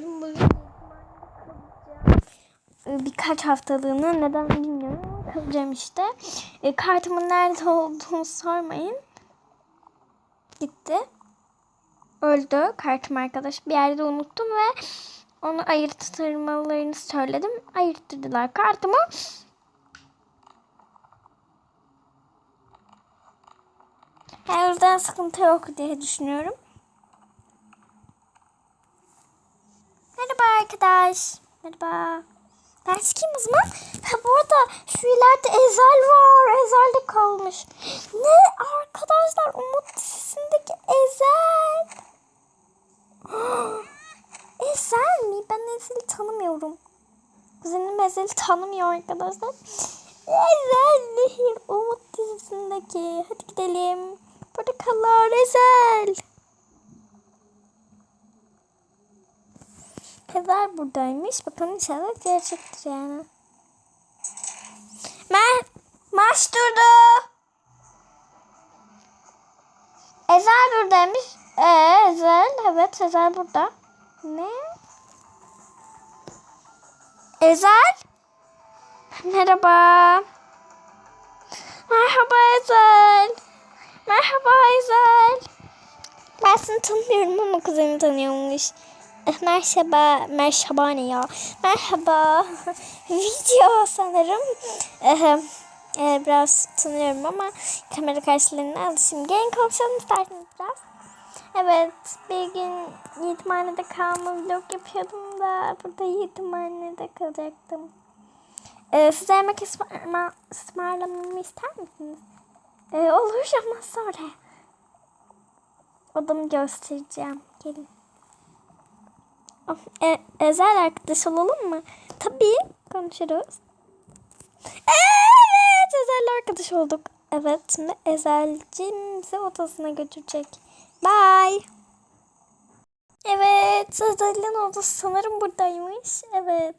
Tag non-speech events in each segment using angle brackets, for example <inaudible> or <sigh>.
ederim. Bugün Ee, birkaç haftalığına neden bilmiyorum kalacağım işte. E, kartımın nerede olduğunu sormayın. Gitti. Öldü kartım arkadaş. Bir yerde unuttum ve onu ayırtırmalarını söyledim. Ayırttırdılar kartımı. O yüzden sıkıntı yok diye düşünüyorum. Merhaba arkadaş. Merhaba. Ders kim o zaman? Ha bu arada şu ileride Ezel var. Ezel de kalmış. Ne arkadaşlar Umut dizisindeki Ezel. <gasps> Ezel mi? Ben Ezel'i tanımıyorum. Kuzenim Ezel'i tanımıyor arkadaşlar. Ezel Nehir Umut dizisindeki. Hadi gidelim. Portakallar Ezel. Ezel buradaymış. Bakalım inşallah gerçektir yani. Mer Marş durdu. Ezel buradaymış. Ee, Ezel. Evet Ezel burada. Ne? Ezel. Merhaba. Merhaba Ezel. Merhaba Ezel. Ben seni tanımıyorum ama kuzenimi tanıyormuş. Merhaba, merhaba ne ya? Merhaba. <laughs> Video sanırım. Eh, biraz tanıyorum ama kamera karşılarına alışayım. Gelin konuşalım isterseniz biraz. Evet, bir gün yetimhanede kalma vlog yapıyordum da burada yetimhanede kalacaktım. Ee, size yemek ısmarla, ısmarlamamı ister misiniz? Ee, olur ama sonra. Odamı göstereceğim. Gelin. E, Ezel arkadaş olalım mı? Tabii konuşuruz. Evet Ezel'le arkadaş olduk. Evet şimdi Ezel'cim bizi odasına götürecek. Bye. Evet Ezel'in odası sanırım buradaymış. Evet.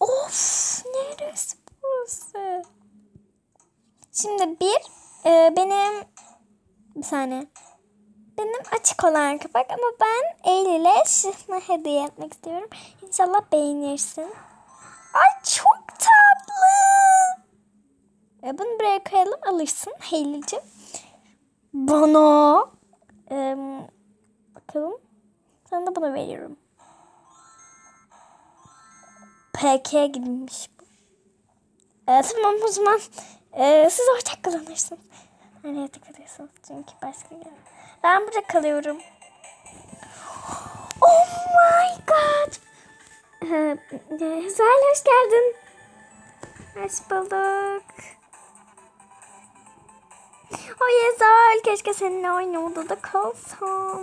Of neresi burası? Şimdi bir e, benim bir saniye. Benim açık olan kapak ama ben Eylül'e şifre hediye etmek istiyorum. İnşallah beğenirsin. Ay çok tatlı. E, bunu buraya koyalım alırsın Eylül'cüm. Bana. E, bakalım. Sana da bunu veriyorum. PK gidilmiş bu. E, tamam o zaman e, siz ortak kullanırsınız. Nereye takılıyorsunuz? Çünkü başka yer. Ben burada kalıyorum. Oh my god. Ee, Güzel hoş geldin. Hoş bulduk. O Yezel keşke seninle aynı odada kalsam.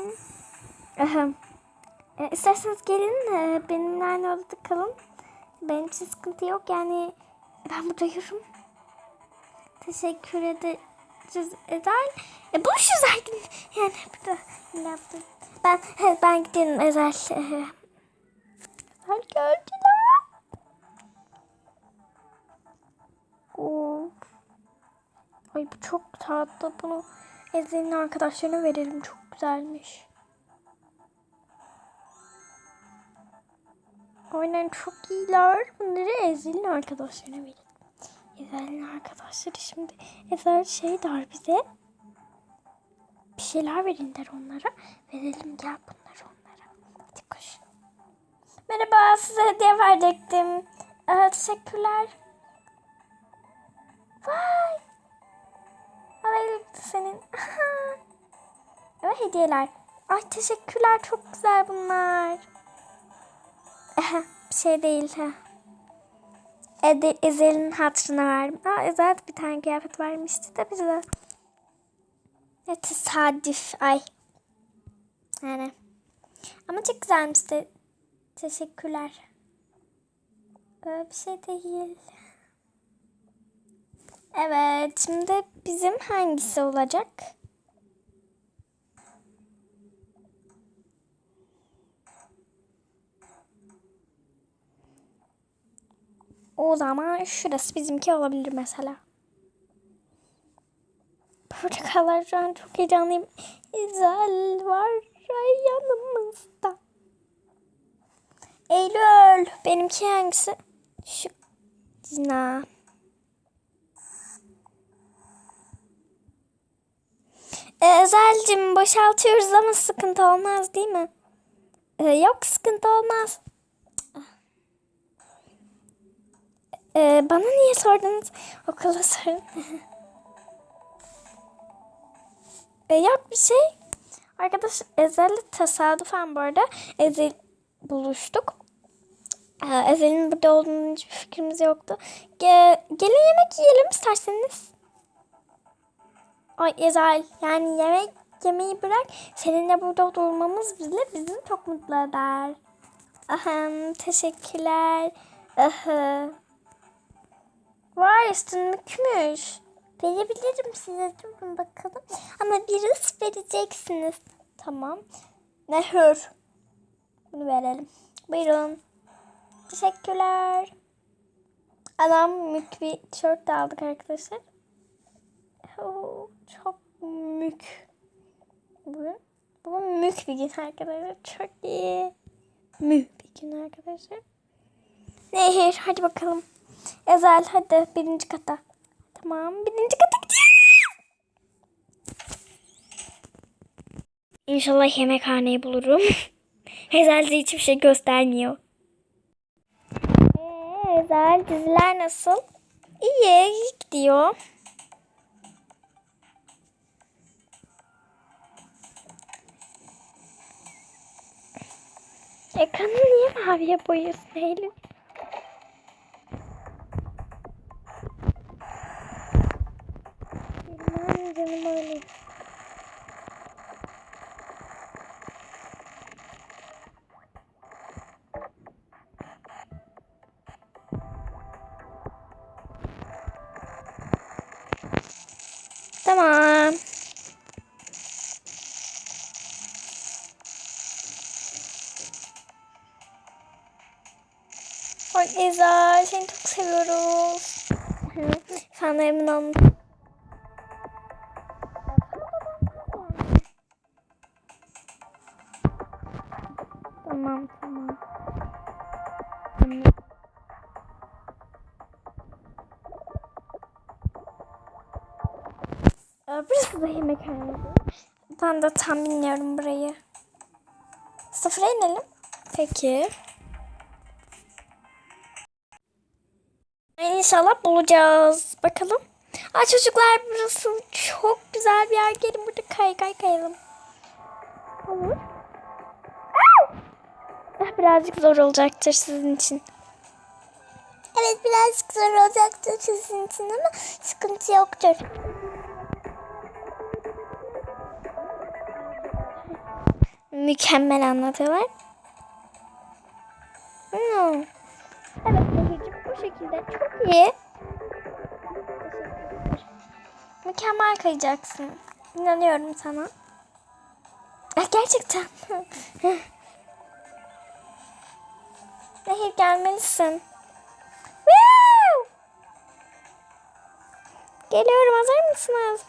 E, isterseniz gelin e, benimle aynı odada kalın. Benim için sıkıntı yok yani ben burada yürürüm. Teşekkür ederiz Ezel. E boş yüzerdim yani burada ne yaptım. Ben ben gidelim Ezel. Ezel gördüler. Of. Ay bu çok tatlı. Bunu Ezel'in arkadaşlarına verelim. Çok güzelmiş. Aynen çok iyiler. Bunları Ezel'in arkadaşlarına verelim. Ezel'in arkadaşları şimdi Ezel şey der bize. Bir şeyler verin der onlara. Verelim gel bunları onlara. Hadi koş. Merhaba size hediye verecektim. Ee, teşekkürler. Vay. Alayım senin. <laughs> evet hediyeler. Ay teşekkürler çok güzel bunlar. <laughs> bir şey değil. Ha. Ede, Ezel'in hatırına verdim. Aa, Ezel bir tane kıyafet vermişti de bize. Ne tesadüf. Ay. Yani. Ama çok güzelmiş de. Teşekkürler. Böyle bir şey değil. Evet. Şimdi bizim hangisi olacak? O zaman şurası bizimki olabilir mesela. Portakallar şu an çok heyecanlıyım. İzel var yanımızda. Eylül. Benimki hangisi? Şu Zina. Ee, Ezel'cim boşaltıyoruz ama sıkıntı olmaz değil mi? Ee, yok sıkıntı olmaz. Ee, bana niye sordunuz? Okula <laughs> sorun. ee, yok bir şey. Arkadaş Ezel'le tesadüfen bu arada Ezel buluştuk. Ee, Ezel'in burada olduğunu hiçbir fikrimiz yoktu. Ge- gelin yemek yiyelim isterseniz. Ay Ezel yani yemek yemeyi bırak. Seninle burada durmamız bile bizi çok mutlu eder. Ahem teşekkürler. Aha. Vay üstün. Verebilirim size durun bakalım. Ama biraz vereceksiniz. Tamam. Nehir. Bunu verelim. Buyurun. Teşekkürler. Adam mük bir tişört de aldık arkadaşlar. Oo, çok mük. Bu, bu mük bir gün arkadaşlar. Çok iyi. Mük bir gün arkadaşlar. Nehir hadi bakalım. Ezel hadi birinci kata. Tamam birinci kata gidiyoruz. İnşallah yemekhaneyi bulurum. <laughs> Ezel de hiçbir şey göstermiyor. Ee, Ezel diziler nasıl? İyi gidiyor. Ekranı niye maviye boyuyorsun Eylül? Aman canım öyle. Tamam. Ay Eza seni çok seviyoruz. Sen de De tam bilmiyorum burayı. Sıfıra inelim. Peki. İnşallah bulacağız. Bakalım. Aa çocuklar burası çok güzel bir yer. Gelin burada kay kay kayalım. Olur. Ah, Birazcık zor olacaktır sizin için. Evet birazcık zor olacaktır sizin için ama sıkıntı yoktur. Mükemmel anlatıyorlar. Hmm. Evet Nehir'cim bu şekilde çok iyi. Mükemmel kayacaksın. İnanıyorum sana. Gerçekten. <laughs> Nehir gelmelisin. Geliyorum hazır mısınız?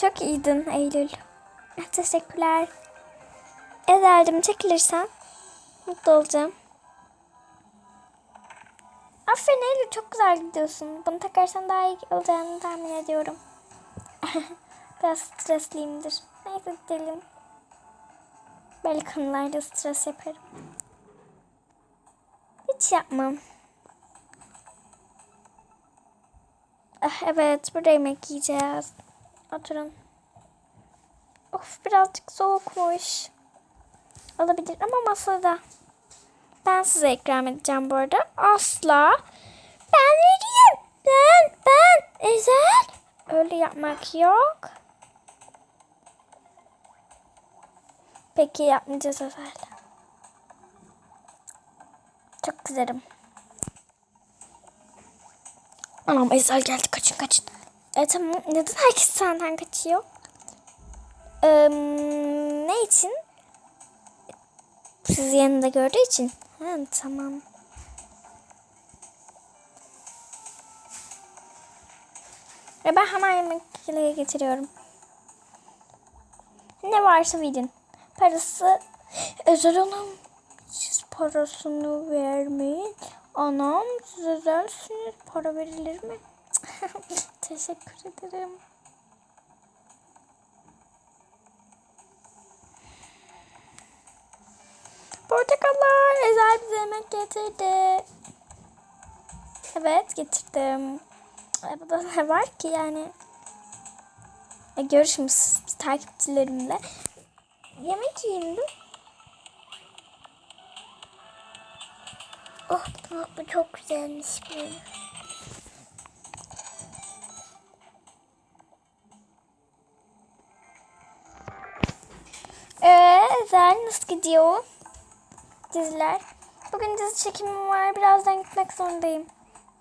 Çok iyiydin Eylül. Teşekkürler. Ezel'cim çekilirsen mutlu olacağım. Aferin Eylül çok güzel gidiyorsun. Bunu takarsan daha iyi olacağını tahmin ediyorum. <laughs> Biraz stresliyimdir. Neyse gidelim. Böyle konularda stres yaparım. Hiç yapmam. Ah, evet burada yemek yiyeceğiz. Oturun. Of birazcık soğukmuş. Olabilir ama masada. Ben size ikram edeceğim bu arada. Asla. Ben vereyim. Ben, ben. Ezel. Öyle yapmak yok. Peki yapmayacağız Ezel. Çok güzelim. Anam Ezel geldi kaçın kaçın. E tamam neden herkes senden kaçıyor? Ee, ne için? Sizi yanında gördüğü için. Ha, tamam. Ve ben hemen yemek getiriyorum. Ne varsa verin. parası özel hanım siz parasını vermeyin. Anam siz özelsiniz. Para verilir mi? <laughs> Teşekkür ederim. Portakallar özel bize yemek getirdi. Evet getirdim. E, bu da ne var ki yani? E, görüşürüz takipçilerimle. Yemek de. Oh bu çok güzelmiş böyle. Gidiyor? Diziler. Bugün dizi çekimim var. Birazdan gitmek zorundayım.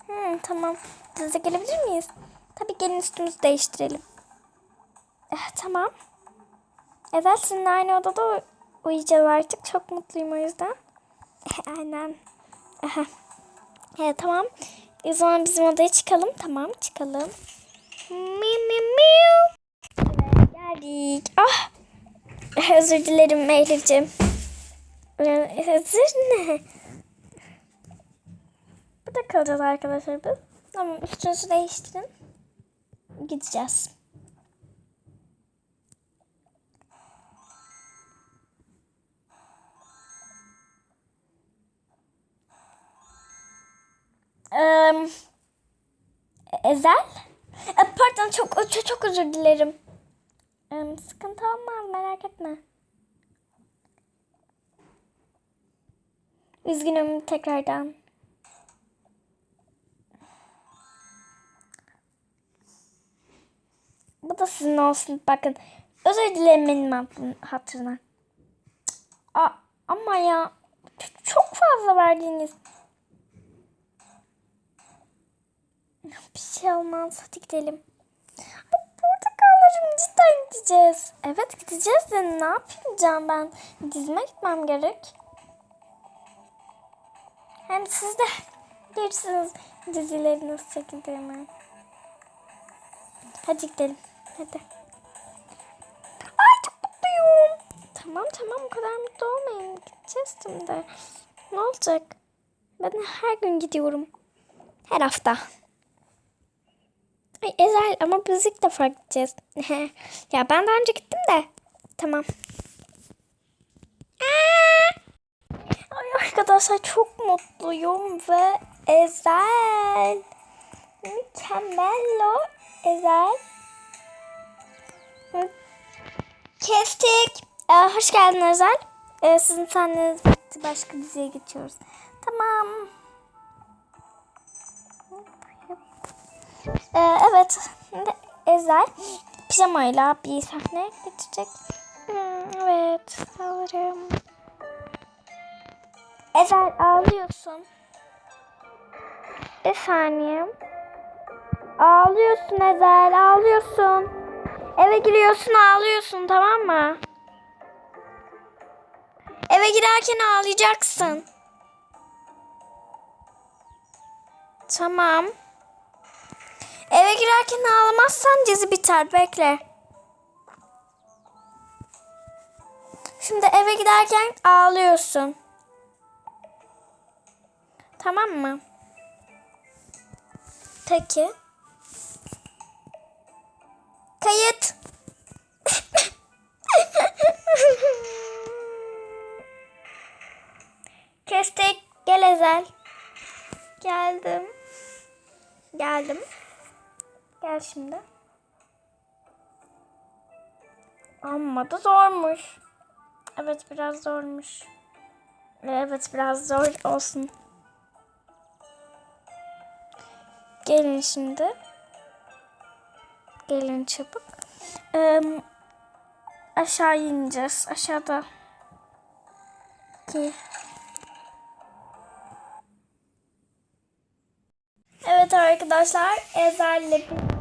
Hmm, tamam. Diziye gelebilir miyiz? Tabii gelin üstümüzü değiştirelim. Eh, tamam. Ezel sizinle aynı odada uy- uyuyacağız artık. Çok mutluyum o yüzden. <laughs> Aynen. Aha. Evet tamam. O zaman bizim odaya çıkalım. Tamam çıkalım. Mi mi miu. Evet geldik. Ah. Özür dilerim Meylül'cüğüm. Ee, Özür ne? Burada kalacağız arkadaşlar biz. Tamam üstünüzü değiştirin. Gideceğiz. Eee Ezel? E, pardon çok, çok çok özür dilerim. Sıkıntı olmaz merak etme. Üzgünüm tekrardan. Bu da sizin olsun bakın. Özür dilerim benim hatırına-. Aa, ama ya çok fazla verdiniz. Bir şey olmaz. Hadi gidelim. Ama Portakallarım cidden gideceğiz. Evet gideceğiz de ne yapacağım ben? Dizime gitmem gerek. Hem siz de <laughs> bilirsiniz dizileri nasıl çekildiğimi. Hadi gidelim. Hadi. Ay çok mutluyum. Tamam tamam bu kadar mutlu olmayın. Gideceğiz şimdi. Ne olacak? Ben her gün gidiyorum. Her hafta. Ay Ezel ama biz ilk defa gideceğiz. ya ben daha önce gittim de. Tamam. Ay arkadaşlar çok mutluyum ve Ezel. Mükemmel o Ezel. Kestik. Ee, hoş geldin Ezel. Ee, sizin sahneniz bitti. Başka diziye geçiyoruz. Tamam. Ee, evet. Ezel pijamayla bir sahne geçecek. Hmm, evet. Alırım. Ezel ağlıyorsun. Bir saniye. Ağlıyorsun Ezel ağlıyorsun. Eve giriyorsun ağlıyorsun tamam mı? Eve girerken ağlayacaksın. Tamam. Eve girerken ağlamazsan dizi biter bekle. Şimdi eve giderken ağlıyorsun. Tamam mı? Peki. Kayıt. <laughs> Kestik. Gel Ezel. Geldim. Geldim. Gel şimdi. Amma da zormuş. Evet biraz zormuş. Evet biraz zor olsun. Gelin şimdi. Gelin çabuk. Ee, aşağı ineceğiz. Aşağıda. Ki. Evet arkadaşlar. Ezel'le bir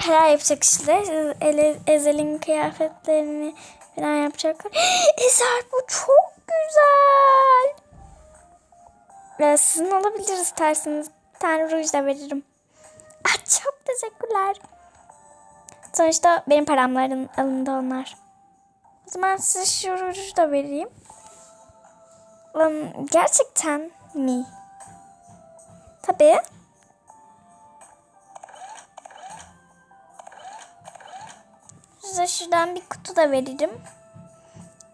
Helal yapacak işte. Ele, Ezel'in kıyafetlerini falan yapacaklar. <gasps> Ezel bu çok güzel. Ve sizin olabilir isterseniz. Bir tane ruj da veririm. Ah, çok teşekkürler. Sonuçta benim paramların alında onlar. O zaman size şu ruju da vereyim. Um, gerçekten mi? Tabii. Size şuradan bir kutu da veririm.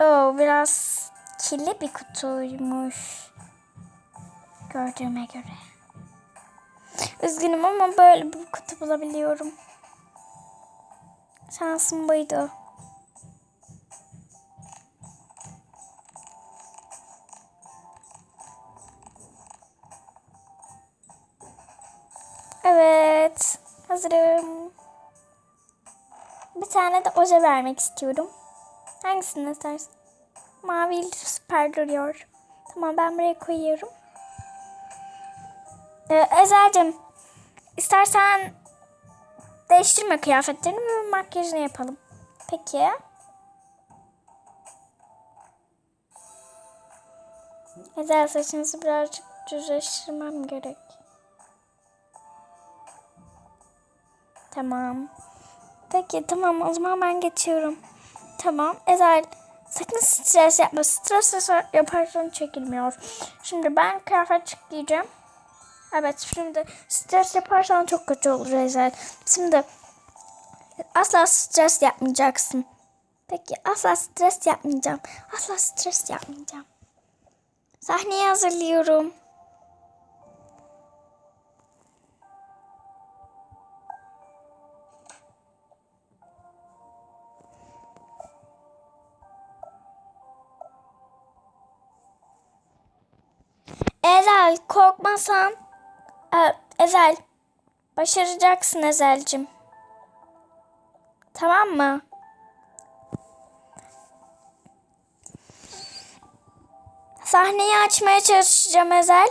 Oo, biraz kirli bir kutuymuş. Gördüğüme göre. Üzgünüm ama böyle bir kutu bulabiliyorum. Şansım buydu. Evet. Hazırım. Bir tane de oje vermek istiyorum. Hangisini istersin? Mavi süper duruyor. Tamam ben buraya koyuyorum. Ee, Ezel'cim istersen değiştirme kıyafetlerini ve makyajını yapalım. Peki. Ezel saçınızı birazcık düzleştirmem gerek. Tamam. Peki tamam o zaman ben geçiyorum. Tamam Ezel sakın stres yapma. Stres yaparsan çekilmiyor. Şimdi ben kıyafet giyeceğim. Evet şimdi stres yaparsan çok kötü olur Ezel. Şimdi asla stres yapmayacaksın. Peki asla stres yapmayacağım. Asla stres yapmayacağım. Sahneyi hazırlıyorum. Ezel korkmasan e, Ezel başaracaksın Ezel'cim. Tamam mı? Sahneyi açmaya çalışacağım Ezel.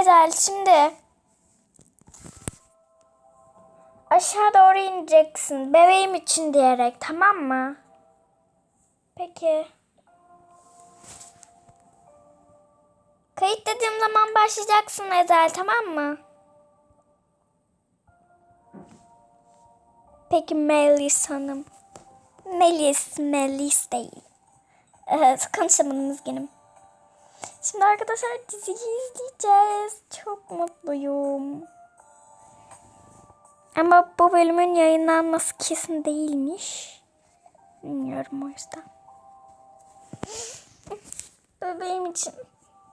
Ezel şimdi aşağı doğru ineceksin. Bebeğim için diyerek tamam mı? Peki. Kayıt dediğim zaman başlayacaksın Ezel tamam mı? Peki Melis Hanım. Melis, Melis değil. Evet, konuşamadınız günüm. Şimdi arkadaşlar diziyi izleyeceğiz. Çok mutluyum. Ama bu bölümün yayınlanması kesin değilmiş. Bilmiyorum o yüzden. Bebeğim için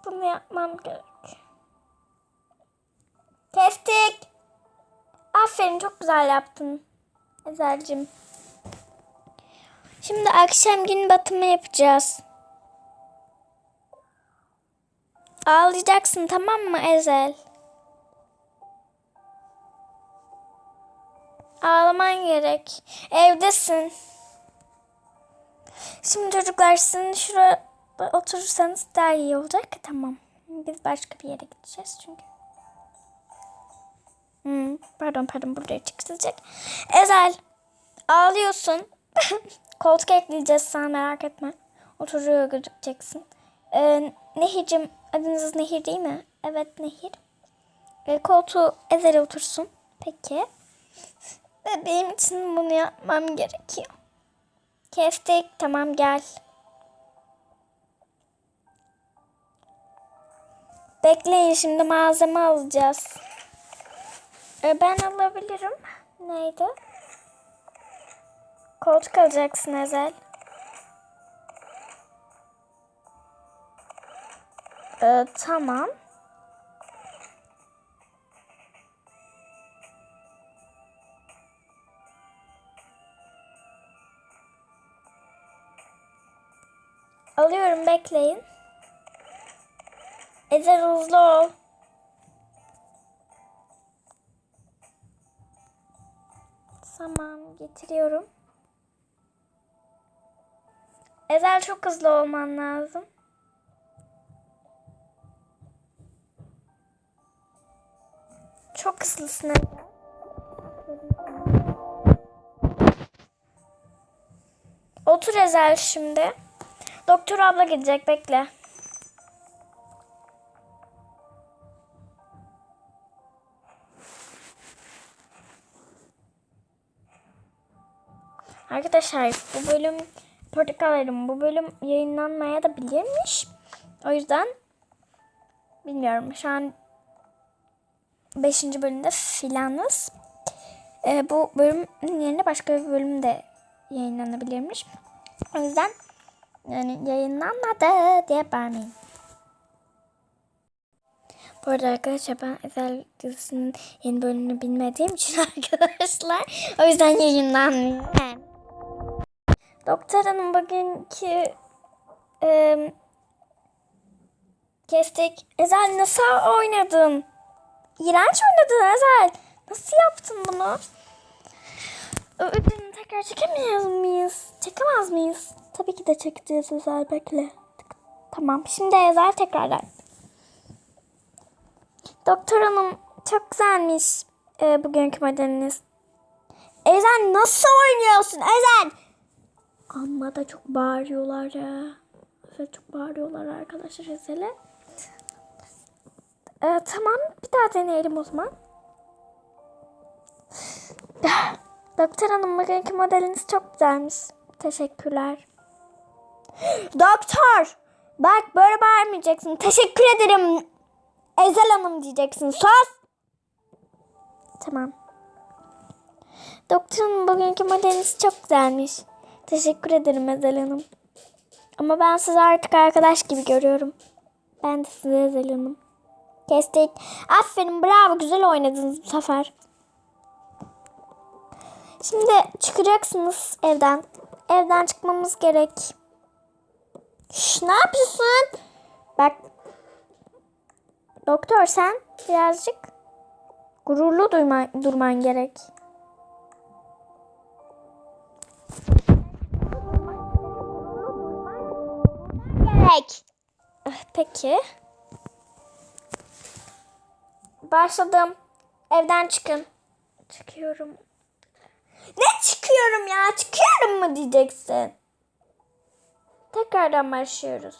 bunu yapmam gerek. Kestik. Aferin çok güzel yaptın. Ezel'cim. Şimdi akşam gün batımı yapacağız. Ağlayacaksın tamam mı Ezel? Ağlaman gerek. Evdesin. Şimdi çocuklar sizin şuraya oturursanız daha iyi olacak. Tamam. Biz başka bir yere gideceğiz çünkü. Hmm, pardon pardon buraya çıkacak. Ezel ağlıyorsun. <laughs> Koltuk ekleyeceğiz sen merak etme. Oturuyor gözükeceksin. Ee, Nehir'cim adınız Nehir değil mi? Evet Nehir. Ee, koltuğu Ezel'e otursun. Peki. Benim için bunu yapmam gerekiyor. Kestik. Tamam gel. Bekleyin şimdi malzeme alacağız. Ee, ben alabilirim. Neydi? Koltuk alacaksın Ezel. Ee, tamam. Alıyorum bekleyin. Ezel hızlı ol. Tamam getiriyorum. Ezel çok hızlı olman lazım. Çok hızlısın Ezel. Otur Ezel şimdi. Doktor abla gidecek bekle. Arkadaşlar bu bölüm Portakallarım bu bölüm yayınlanmaya da bilirmiş. O yüzden bilmiyorum. Şu an 5. bölümde filanız. Ee, bu bölümün yerine başka bir bölüm de yayınlanabilirmiş. O yüzden yani yayınlanmadı diye bağırmayın. Bu arada arkadaşlar ben Ezel dizisinin yeni bölümünü bilmediğim için <laughs> arkadaşlar o yüzden yayınlanmıyor. Doktor Hanım bugünkü e, kestik. Ezel nasıl oynadın? İğrenç oynadın Ezel. Nasıl yaptın bunu? Ödülünü tekrar çekemiyor muyuz? Çekemez miyiz? Tabii ki de çekeceğiz Ezel bekle. Tamam şimdi Ezel tekrarlar. Doktor hanım çok güzelmiş e, bugünkü modeliniz. Ezel nasıl oynuyorsun Ezel? Amma da çok bağırıyorlar ya. Ezel çok bağırıyorlar arkadaşlar Ezel'e. E, tamam bir daha deneyelim o zaman. Doktor hanım bugünkü modeliniz çok güzelmiş. Teşekkürler. Doktor! Bak böyle bağırmayacaksın. Teşekkür ederim. Ezel Hanım diyeceksin. Sus! Tamam. Doktor hanım bugünkü modeliniz çok güzelmiş. Teşekkür ederim Ezel Hanım. Ama ben sizi artık arkadaş gibi görüyorum. Ben de size Ezel Hanım. Kestik. Aferin bravo güzel oynadınız bu sefer. Şimdi çıkacaksınız evden. Evden çıkmamız gerek. Şş, ne yapıyorsun? Bak. Doktor sen birazcık gururlu duyma, durman gerek. Gerek. Eh, Peki. Başladım. Evden çıkın. Çıkıyorum. Ne çıkıyorum ya? Çıkıyorum mu diyeceksin? Tekrardan başlıyoruz.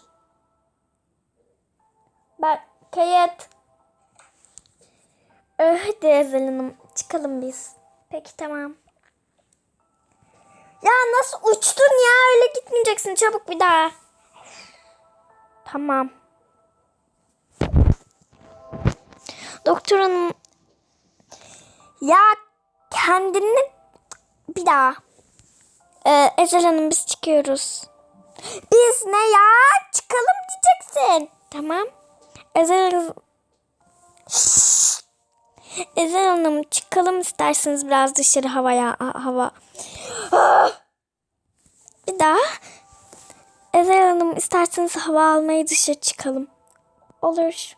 Bak kayıt. Ee, hadi Ezel Hanım çıkalım biz. Peki tamam. Ya nasıl uçtun ya öyle gitmeyeceksin çabuk bir daha. Tamam. Doktor hanım ya kendini bir daha. Ee, Ezel Hanım biz çıkıyoruz. Biz ne ya? Çıkalım diyeceksin. Tamam. Ezel. Ezel Hanım çıkalım isterseniz biraz dışarı havaya hava. Ah! Bir daha. Ezel Hanım isterseniz hava almaya dışarı çıkalım. Olur.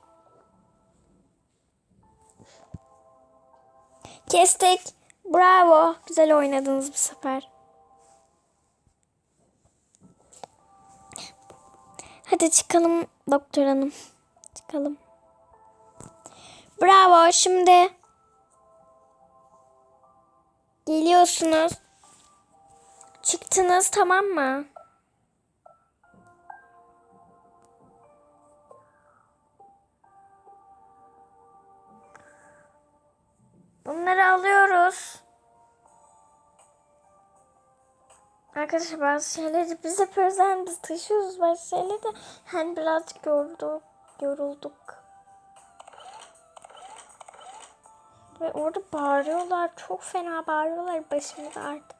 Kestik. Bravo. Güzel oynadınız bu sefer. Hadi çıkalım doktor hanım. Çıkalım. Bravo. Şimdi geliyorsunuz. Çıktınız tamam mı? Bunları alıyoruz. Arkadaşlar bazı şeyleri biz yapıyoruz yani biz taşıyoruz bazı şeyleri de hani birazcık yorulduk, yorulduk. Ve orada bağırıyorlar. Çok fena bağırıyorlar. Başımız ağrıdı.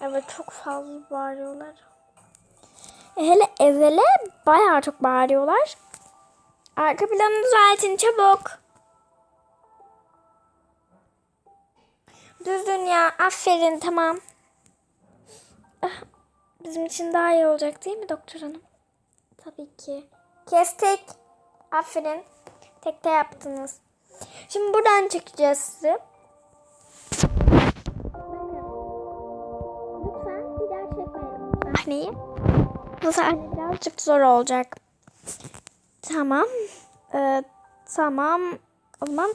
Evet çok fazla bağırıyorlar. E, hele evvele bayağı çok bağırıyorlar. Arka planı düzeltin çabuk. Düz dünya aferin tamam. Bizim için daha iyi olacak değil mi doktor hanım? Tabii ki. Kestik. Aferin. Tekte yaptınız. Şimdi buradan çekeceğiz sizi. Lütfen bir daha çekmeyelim sahneyi. Bu sahne birazcık zor olacak. Tamam. Ee, tamam. O zaman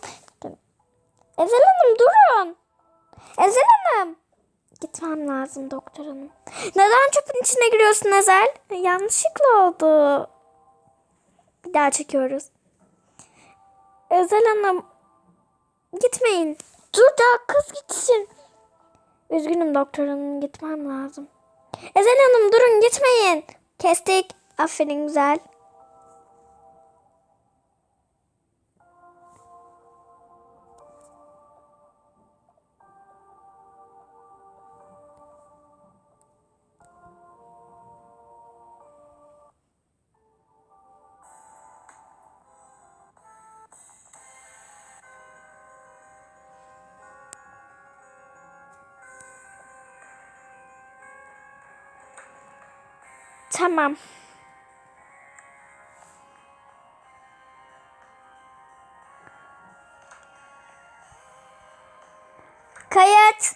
Ezel Hanım durun. Ezel Hanım. Gitmem lazım doktor hanım. Neden çöpün içine giriyorsun Ezel? Yanlışlıkla oldu. Bir daha çekiyoruz. Ezel Hanım. Gitmeyin. Dur da kız gitsin. Üzgünüm doktor hanım gitmem lazım. Ezel hanım durun gitmeyin. Kestik. Aferin güzel. Tamam. Kayıt. <laughs>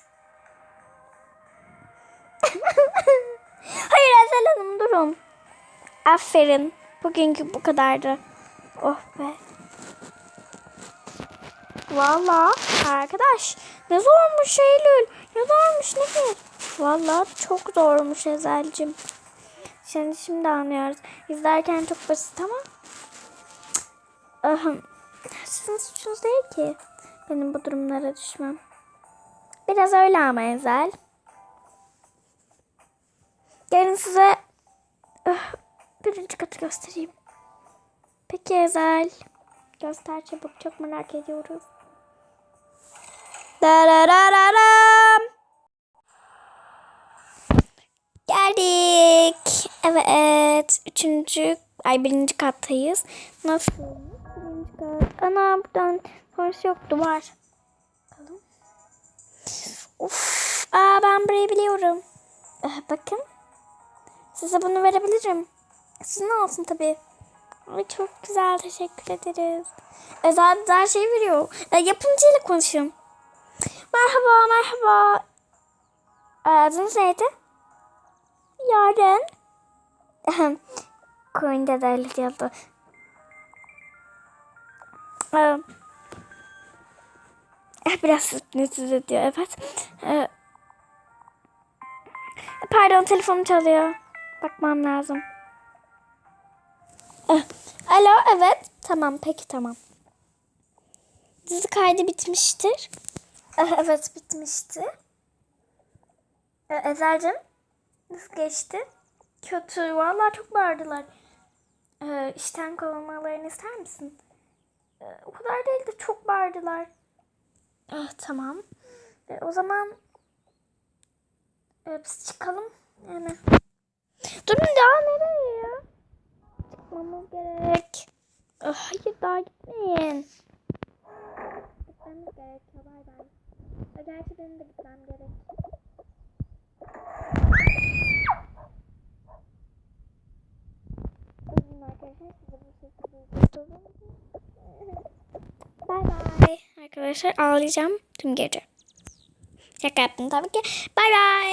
Hayır Ezel Hanım durun. Aferin. Bugünkü bu kadardı. Oh be. Valla arkadaş ne zormuş Eylül. Ne zormuş Nehir. Valla çok zormuş Ezel'cim. Şimdi şimdi anlıyoruz. İzlerken çok basit ama Ahem. sizin suçunuz değil ki benim bu durumlara düşmem. Biraz öyle ama Ezel. Gelin size öh, birinci katı göstereyim. Peki Ezel. Göster çabuk çok merak ediyoruz. Dararararam. Geldik. Evet. Üçüncü, ay birinci kattayız. Nasıl? Birinci kat. Ana buradan sonrası yoktu. Var. Bakalım. Uf. Aa ben burayı biliyorum. Eh, bakın. Size bunu verebilirim. Sizin olsun tabii. Ay çok güzel. Teşekkür ederiz. Özel bize her şeyi veriyor. E, yapımcıyla konuşun. Merhaba, merhaba. E, Adınız neydi? Yarın. Coin'de de öyle diyordu. Eh, biraz sinirsiz ediyor evet. Pardon telefonum çalıyor. Bakmam lazım. Eh, Alo evet. Tamam peki tamam. Dizi kaydı bitmiştir. Eh, Evet bitmişti. Ee, Ezel'cim nasıl geçti? Kötü. Vallahi çok bağırdılar. Ee, işten kovulmalarını ister misin? Ee, o kadar değil de çok bağırdılar. Eh, tamam. Ee, o zaman e, biz çıkalım. Yani. Durun daha nereye ya? Çıkmamız gerek. Ah, hayır daha gitmeyin. Gitmemiz gerekiyor. Bay bay. Ee, Gerçi benim de gitmem gerek. Üzgünüm arkadaşlar size bu sesi durdurdum. Bay bay. Arkadaşlar ağlayacağım tüm gece. Şaka yaptım tabii ki. Bay bay.